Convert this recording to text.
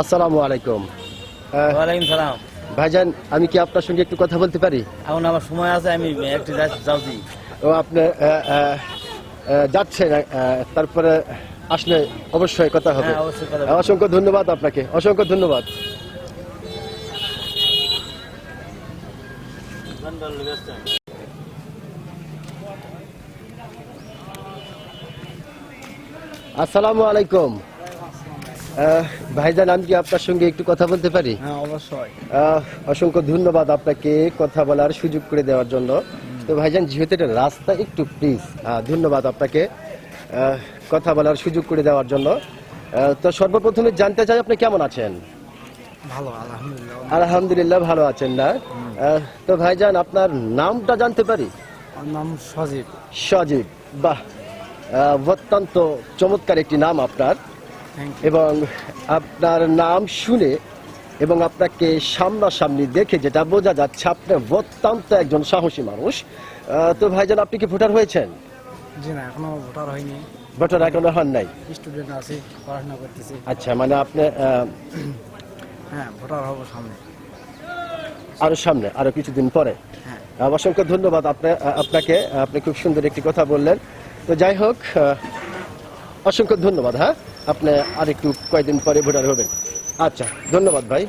আসসালামু আলাইকুম। ওয়ালাইকুম সালাম। ভাইজান আমি কি আপনার সঙ্গে একটু কথা বলতে পারি? এখন আমার সময় আছে আমি একটু যাচ্ছি ও আপনি যাচ্ছেন তারপরে আসলে হ্যাঁ, অবশ্যই কথা হবে। অসংখ্য ধন্যবাদ আপনাকে অসংখ্য ধন্যবাদ। আসসালামু আলাইকুম। ভাইজান আমি কি আপনার সঙ্গে একটু কথা বলতে পারি? হ্যাঁ অবশ্যই। অসংখ্য ধন্যবাদ আপনাকে কথা বলার সুযোগ করে দেওয়ার জন্য। তো ভাইজান যেহেতু এটা রাস্তা একটু প্লিজ ধন্যবাদ আপনাকে আহ, কথা বলার সুযোগ করে দেওয়ার জন্য। তো সর্বপ্রথমে জানতে চাই আপনি কেমন আছেন? ভালো আলহামদুলিল্লাহ। আলহামদুলিল্লাহ ভালো আছেন না? তো ভাইজান আপনার নামটা জানতে পারি? নাম সজীব। সজীব বাহ। অত্যন্ত চমৎকার একটি নাম আপনার। এবং আপনার নাম শুনে এবং আপনাকে সামনাসামনি দেখে যেটা বোঝা যাচ্ছে আপনি অত্যন্ত একজন সাহসী মানুষ। তো ভাইজান আপনি কি ভোটার হয়েছেন? জি না এখনও ভোটার হয়নি। ভোটার এখনও হন নাই? স্টুডেন্ট আছি পড়াশোনা করতেছি। আচ্ছা মানে আপনি হ্যাঁ ভোটার হব সামনে। আরও সামনে আরও কিছুদিন পরে। হ্যাঁ। অসংখ্য ধন্যবাদ আপনাকে আপনি খুব সুন্দর একটি কথা বললেন। তো যাই হোক অসংখ্য ধন্যবাদ হ্যাঁ? আপনি আরেকটু কয়েকদিন পরে ভোটার হবেন। আচ্ছা ধন্যবাদ ভাই।